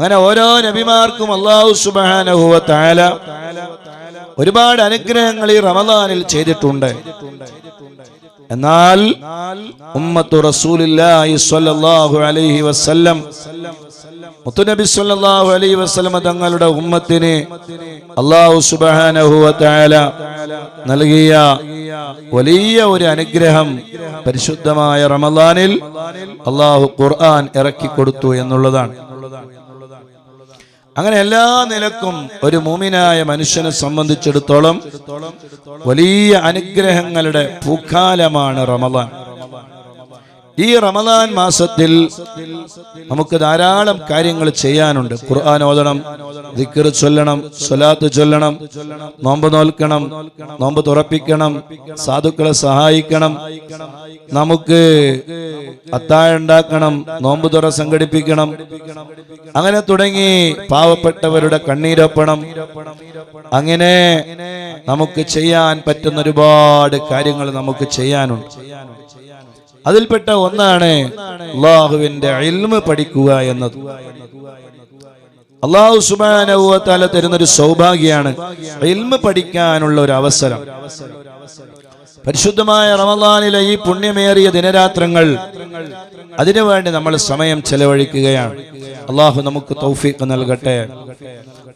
അങ്ങനെ ഓരോ നബിമാർക്കും അള്ളാഹു സുബാനഹുവ ഒരുപാട് അനുഗ്രഹങ്ങൾ ഈ റമദാനിൽ ചെയ്തിട്ടുണ്ട്. എന്നാൽ ഉമ്മത്തു റസൂലില്ലാഹി സ്വല്ലല്ലാഹു അലൈഹി വസല്ലം മുത്തുനബി സ്വല്ലല്ലാഹു അലൈഹി വസല്ലം തങ്ങളുടെ ഉമ്മത്തിന് അല്ലാഹു സുബ്ഹാനഹു വ തആല നൽകിയ വലിയ ഒരു അനുഗ്രഹം പരിശുദ്ധമായ റമദാനിൽ അള്ളാഹു ഖുർആൻ ഇറക്കി കൊടുത്തു എന്നുള്ളതാണ്. അങ്ങനെ എല്ലാ നിലക്കും ഒരു മൂമിനായ മനുഷ്യനെ സംബന്ധിച്ചിടത്തോളം വലിയ അനുഗ്രഹങ്ങളുടെ പൂക്കാലമാണ് റമദാൻ. ഈ റമദാൻ മാസത്തിൽ നമുക്ക് ധാരാളം കാര്യങ്ങൾ ചെയ്യാനുണ്ട്. ഖുർആൻ ഓതണം ദിക്കർ ചൊല്ലണം സ്വലാത്ത് ചൊല്ലണം നോമ്പ് നോൽക്കണം നോമ്പ് തുറപ്പിക്കണം സാധുക്കളെ സഹായിക്കണം നമുക്ക് അത്താഴ ഉണ്ടാക്കണം നോമ്പ് തുറ സംഘടിപ്പിക്കണം അങ്ങനെ തുടങ്ങി പാവപ്പെട്ടവരുടെ കണ്ണീരൊപ്പണം. അങ്ങനെ നമുക്ക് ചെയ്യാൻ പറ്റുന്ന ഒരുപാട് കാര്യങ്ങൾ നമുക്ക് ചെയ്യാനുണ്ട്. അതിൽപ്പെട്ട ഒന്നാണ് അള്ളാഹുവിന്റെ ഇൽമ പഠിക്കുക എന്നത്. അള്ളാഹു സുബാനവുത്താല തരുന്ന ഒരു സൗഭാഗ്യമാണ് ഇൽമ പഠിക്കാനുള്ള ഒരു അവസരം. പരിശുദ്ധമായ റമദാനിലെ ഈ പുണ്യമേറിയ ദിനരാത്രങ്ങൾ അതിനുവേണ്ടി നമ്മൾ സമയം ചെലവഴിക്കുകയാണ്. അള്ളാഹു നമുക്ക് തൗഫീഖ് നൽകട്ടെ.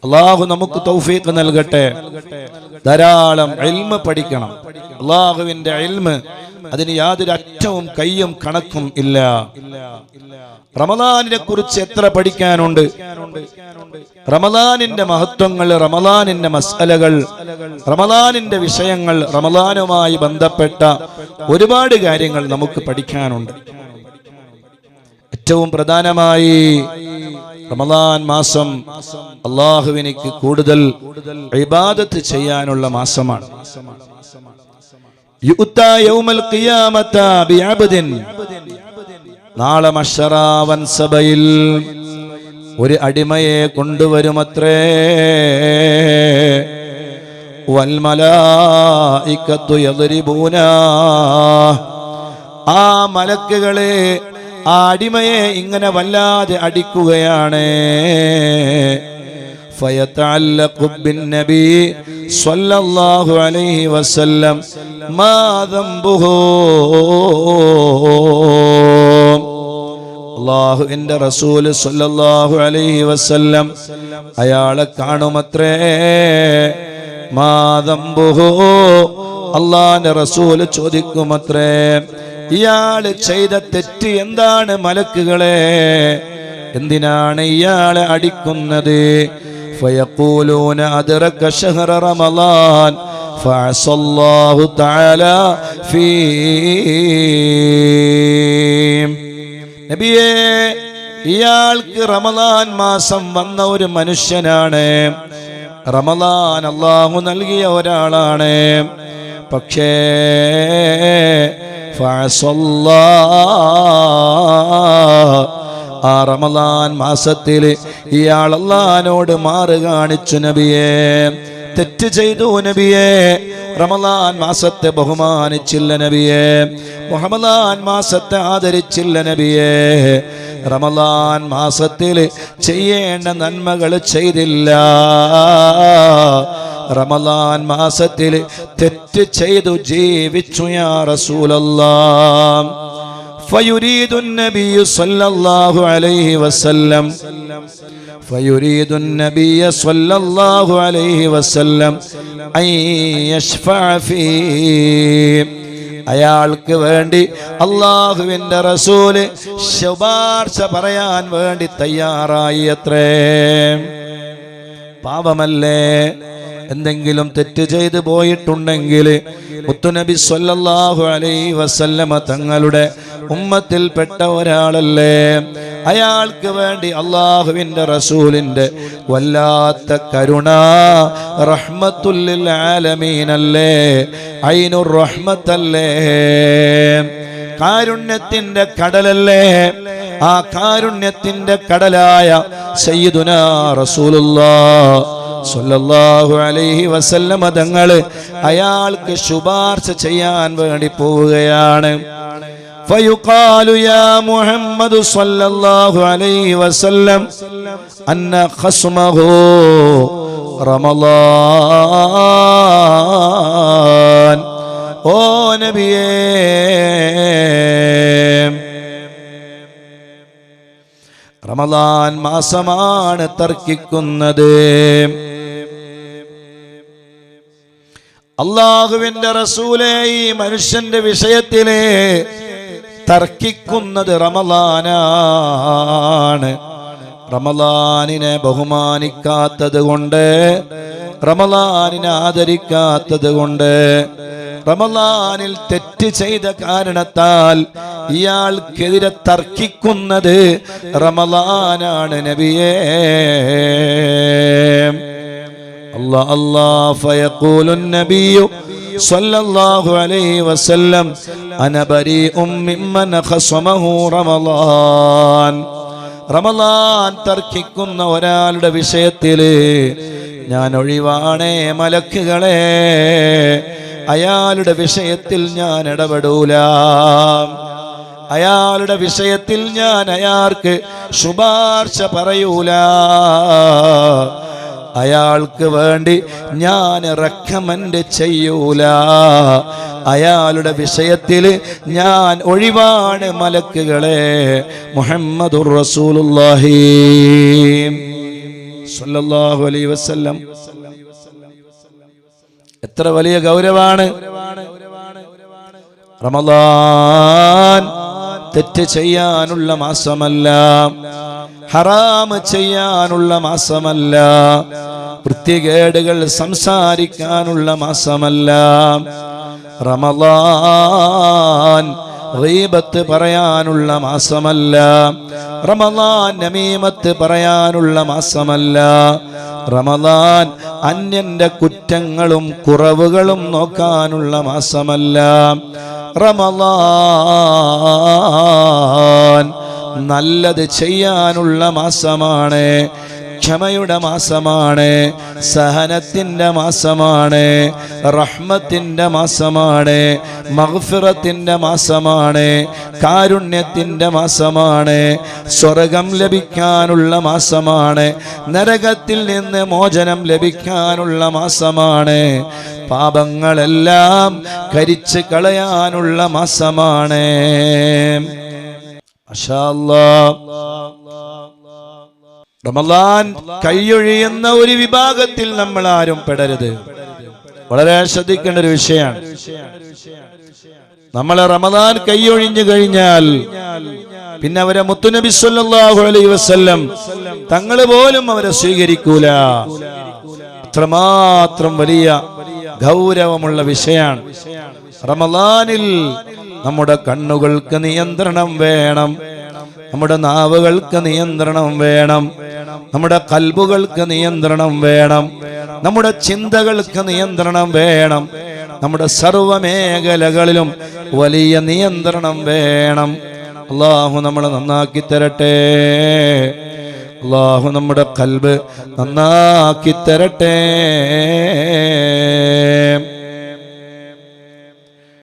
അള്ളാഹു നമുക്ക് തൗഫീഖ് നൽകട്ടെ. ധാരാളം എൽമ പഠിക്കണം. അള്ളാഹുവിന്റെ എൽമ അതിന് യാതൊരു അറ്റവും കയ്യും കണക്കും ഇല്ല. റമദാനിനെ കുറിച്ച് എത്ര പഠിക്കാനുണ്ട്? റമദാനിന്റെ മഹത്വങ്ങൾ റമദാനിന്റെ മസലകൾ റമദാനിന്റെ വിഷയങ്ങൾ റമദാനുമായി ബന്ധപ്പെട്ട ഒരുപാട് കാര്യങ്ങൾ നമുക്ക് പഠിക്കാനുണ്ട്. ഏറ്റവും പ്രധാനമായി റമദാൻ മാസം അള്ളാഹുവിനിക്ക് കൂടുതൽ ഇബാദത്ത് ചെയ്യാനുള്ള മാസമാണ്. നാളെ സഭയിൽ ഒരു അടിമയെ കൊണ്ടുവരുമത്രേ. വൽമലായിക്കത്തു എതിരിപൂന ആ മലക്കുകളെ ആ അടിമയെ ഇങ്ങനെ വല്ലാതെ അടിക്കുകയാണ് فيتعلق بالنبي صلى الله عليه وسلم ما ذنبه അള്ളാഹുവിന്റെ റസൂല് സല്ലല്ലാഹു അലൈഹി വസല്ലം അയാളെ കാണുമത്രേ മാതംബുഹോ അള്ളാന്റെ റസൂല് ചോദിക്കുമത്രേ ഇയാള് ചെയ്ത തെറ്റ് എന്താണ് മലക്കുകളെ എന്തിനാണ് ഇയാളെ അടിക്കുന്നത് فيقولون أدرك شهر رمضان فعصى الله تعالى فيه നബിയേ ഇയാൾക്ക് റമദാൻ മാസം വന്ന ഒരു മനുഷ്യനാണ് റമദാൻ അള്ളാഹു നൽകിയ ഒരാളാണ് പക്ഷേ ഫഅസല്ലാ ആ റമദാൻ മാസത്തിൽ ഇയാൾ അള്ളഹാനോട് മാറ് കാണിച്ചു നബിയെ. തെറ്റ് ചെയ്തു നബിയെ. റമദാൻ മാസത്തെ ബഹുമാനിച്ചില്ല നബിയെ. മുഹമ്മദാൻ മാസത്തെ ആദരിച്ചില്ല നബിയെ. റമദാൻ മാസത്തിൽ ചെയ്യേണ്ട നന്മകൾ ചെയ്തില്ല. റമദാൻ മാസത്തിൽ തെറ്റ് ചെയ്തു ജീവിച്ചു യാ റസൂലല്ലാ فيريد النبي صلى الله عليه وسلم فيريد النبي صلى الله عليه وسلم أن يشفع فيه അയാൾക്ക് വേണ്ടി അള്ളാഹുവിന്റെ റസൂല് ശുപാർശ പറയാൻ വേണ്ടി തയ്യാറായി അത്രേ പാപമല്ലേ എന്തെങ്കിലും തെറ്റ് ചെയ്തു പോയിട്ടുണ്ടെങ്കിൽ മുത്തുനബി സ്വല്ലല്ലാഹു അലൈഹി വസല്ലമ തങ്ങളുടെ ഉമ്മത്തിൽപ്പെട്ട ഒരാളല്ലേ? അയാൾക്ക് വേണ്ടി അള്ളാഹുവിന്റെ റസൂലിന്റെ വല്ലാത്ത കരുണ റഹ്മത്തുല്ലിൽ ആലമീനല്ലേ? റഹ്മത്തല്ലേ? കാരുണ്യത്തിന്റെ കടലല്ലേ? ആ കാരുണ്യത്തിന്റെ കടലായ സയ്യിദുന റസൂലുള്ളാ സല്ലല്ലാഹു അലൈഹി വസല്ലമ തങ്ങള് അയാൾക്ക് ശുപാർശ ചെയ്യാൻ വേണ്ടി പോവുകയാണ് فيقال يا محمد صلى الله عليه وسلم أن خصمه رمضان ഓ നബിയേ റമദാൻ മാസമാണ് തർക്കിക്കുന്നത് അള്ളാഹുവിന്റെ റസൂലെ ഈ മനുഷ്യന്റെ വിഷയത്തിലെ തർക്കിക്കുന്നത് റമലാനാണ്. റമലാനിനെ ബഹുമാനിക്കാത്തത് കൊണ്ട് റമലാനിനെ ആദരിക്കാത്തത് കൊണ്ട് റമലാനിൽ തെറ്റ് ചെയ്ത കാരണത്താൽ ഇയാൾക്കെതിരെ തർക്കിക്കുന്നത് റമലാനാണ് നബിയേ. الله الله فيقول النبي صلى الله عليه وسلم أنا بريء ممن خصمه رمضان റമലാൻ തർക്കിക്കുന്ന ഒരാളുടെ വിഷയത്തില് ഞാൻ ഒഴിവാണേ മലക്കുകളെ അയാളുടെ വിഷയത്തിൽ ഞാൻ ഇടപെടൂല അയാളുടെ വിഷയത്തിൽ ഞാൻ അയാൾക്ക് ശുപാർശ പറയൂല അയാൾക്ക് വേണ്ടി ഞാൻ റെക്കമെൻഡ് ചെയ്യൂല. അയാളുടെ വിഷയത്തിൽ ഞാൻ ഒഴിവാണ് മലക്കുകളെ. മുഹമ്മദുർ റസൂലുള്ളാഹി. സ്വല്ലല്ലാഹു അലൈഹി വസല്ലം. എത്ര വലിയ ഗൗരവാണ്. റമദാൻ തെറ്റ് ചെയ്യാനുള്ള മാസമല്ല. ഹറാമ് ചെയ്യാനുള്ള മാസമല്ല. വൃത്തികേടുകൾ സംസാരിക്കാനുള്ള മാസമല്ല. റമദാൻ റീബത്ത് പറയാനുള്ള മാസമല്ല. റമദാൻ നമീമത്ത് പറയാനുള്ള മാസമല്ല. റമദാൻ അന്യന്റെ കുറ്റങ്ങളും കുറവുകളും നോക്കാനുള്ള മാസമല്ല. റമദാൻ നല്ലത് ചെയ്യാനുള്ള മാസമാണ്. ക്ഷമയുടെ മാസമാണ്. സഹനത്തിന്റെ മാസമാണ്. റഹ്മത്തിന്റെ മാസമാണ്. മഹഫിറത്തിന്റെ മാസമാണ്. കാരുണ്യത്തിന്റെ മാസമാണ്. സ്വർഗം ലഭിക്കാനുള്ള മാസമാണ്. നരകത്തിൽ നിന്ന് മോചനം ലഭിക്കാനുള്ള മാസമാണ്. പാപങ്ങളെല്ലാം കരിച്ച് കളയാനുള്ള മാസമാണ്. റമദാൻ കൈയൊഴിയുന്ന ഒരു വിഭാഗത്തിൽ നമ്മൾ ആരും പെടരുത്. വളരെ ശ്രദ്ധിക്കേണ്ട ഒരു വിഷയമാണ്. നമ്മളെ റമദാൻ കൈയൊഴിഞ്ഞു കഴിഞ്ഞാൽ പിന്നെ അവരെ മുത്തുനബി സല്ലാഹു അലൈഹി വസല്ലം തങ്ങൾ പോലും അവരെ സ്വീകരിക്കൂല. അത്രമാത്രം വലിയ ഗൗരവമുള്ള വിഷയമാണ്. റമദാനിൽ നമ്മുടെ കണ്ണുകൾക്ക് നിയന്ത്രണം വേണം. നമ്മുടെ നാവുകൾക്ക് നിയന്ത്രണം വേണം. നമ്മുടെ കൽബുകൾക്ക് നിയന്ത്രണം വേണം. നമ്മുടെ ചിന്തകൾക്ക് നിയന്ത്രണം വേണം. നമ്മുടെ സർവ മേഖലകളിലും വലിയ നിയന്ത്രണം വേണം. അള്ളാഹു നമ്മളെ നന്നാക്കി തരട്ടെ. അള്ളാഹു നമ്മുടെ കൽബ് നന്നാക്കി തരട്ടെ.